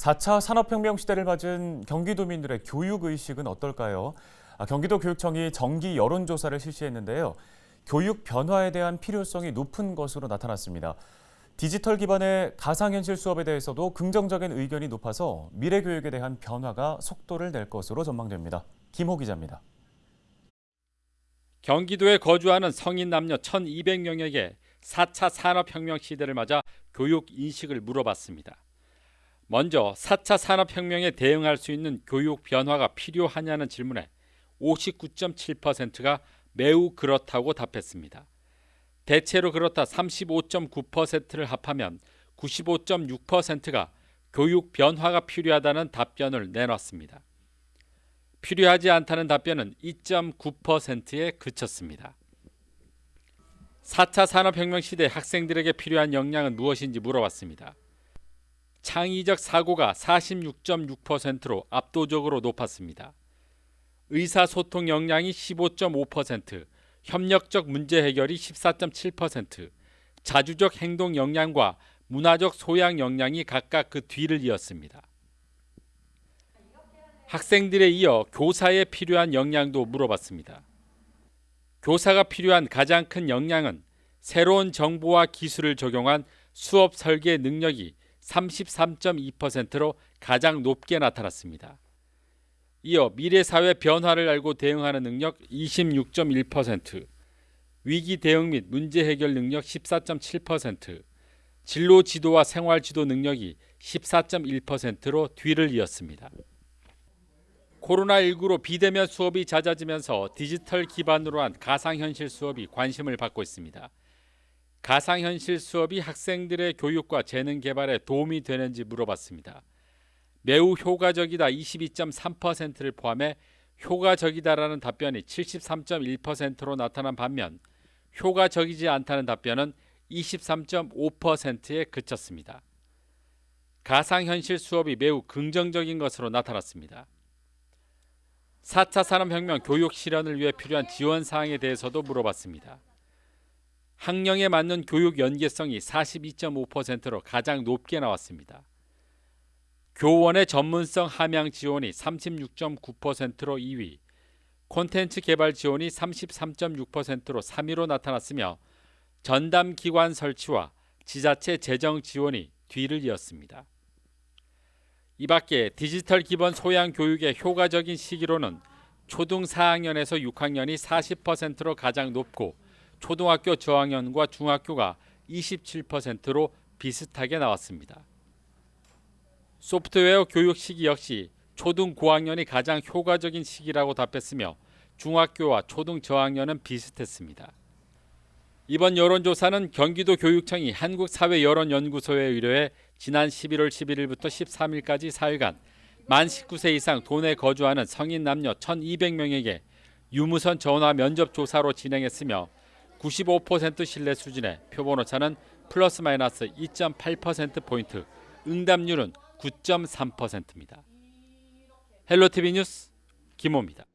4차 산업혁명 시대를 맞은 경기도민들의 교육 의식은 어떨까요? 아, 경기도 교육청이 정기 여론조사를 실시했는데요. 교육 변화에 대한 필요성이 높은 것으로 나타났습니다. 디지털 기반의 가상현실 수업에 대해서도 긍정적인 의견이 높아서 미래 교육에 대한 변화가 속도를 낼 것으로 전망됩니다. 김호 기자입니다. 경기도에 거주하는 성인 남녀 1,200명에게 4차 산업혁명 시대를 맞아 교육 인식을 물어봤습니다. 먼저 4차 산업혁명에 대응할 수 있는 교육 변화가 필요하냐는 질문에 59.7%가 매우 그렇다고 답했습니다. 대체로 그렇다 35.9%를 합하면 95.6%가 교육 변화가 필요하다는 답변을 내놨습니다. 필요하지 않다는 답변은 2.9%에 그쳤습니다. 4차 산업혁명 시대 학생들에게 필요한 역량은 무엇인지 물어봤습니다. 창의적 사고가 46.6%로 압도적으로 높았습니다. 의사소통 역량이 15.5%, 협력적 문제 해결이 14.7%, 자주적 행동 역량과 문화적 소양 역량이 각각 그 뒤를 이었습니다. 학생들에 이어 교사에 필요한 역량도 물어봤습니다. 교사가 필요한 가장 큰 역량은 새로운 정보와 기술을 적용한 수업 설계 능력이 33.2%로 가장 높게 나타났습니다. 이어 미래 사회 변화를 알고 대응하는 능력 26.1%, 위기 대응 및 문제 해결 능력 14.7%, 진로 지도와 생활 지도 능력이 14.1%로 뒤를 이었습니다. 코로나19로 비대면 수업이 잦아지면서 디지털 기반으로 한 가상현실 수업이 관심을 받고 있습니다. 가상현실 수업이 학생들의 교육과 재능 개발에 도움이 되는지 물어봤습니다. 매우 효과적이다 22.3%를 포함해 효과적이다라는 답변이 73.1%로 나타난 반면 효과적이지 않다는 답변은 23.5%에 그쳤습니다. 가상현실 수업이 매우 긍정적인 것으로 나타났습니다. 4차 산업혁명 교육 실현을 위해 필요한 지원 사항에 대해서도 물어봤습니다. 학령에 맞는 교육 연계성이 42.5%로 가장 높게 나왔습니다. 교원의 전문성 함양 지원이 36.9%로 2위, 콘텐츠 개발 지원이 33.6%로 3위로 나타났으며 전담 기관 설치와 지자체 재정 지원이 뒤를 이었습니다. 이 밖에 디지털 기본 소양 교육의 효과적인 시기로는 초등 4학년에서 6학년이 40%로 가장 높고 초등학교 저학년과 중학교가 27%로 비슷하게 나왔습니다. 소프트웨어 교육 시기 역시 초등 고학년이 가장 효과적인 시기라고 답했으며 중학교와 초등 저학년은 비슷했습니다. 이번 여론조사는 경기도 교육청이 한국사회여론연구소에 의뢰해 지난 11월 11일부터 13일까지 4일간 만 19세 이상 도내 거주하는 성인 남녀 1,200명에게 유무선 전화 면접 조사로 진행했으며 95% 신뢰 수준의 표본 오차는 플러스 마이너스 2.8% 포인트, 응답률은 9.3%입니다. 헬로티비 뉴스 김호입니다.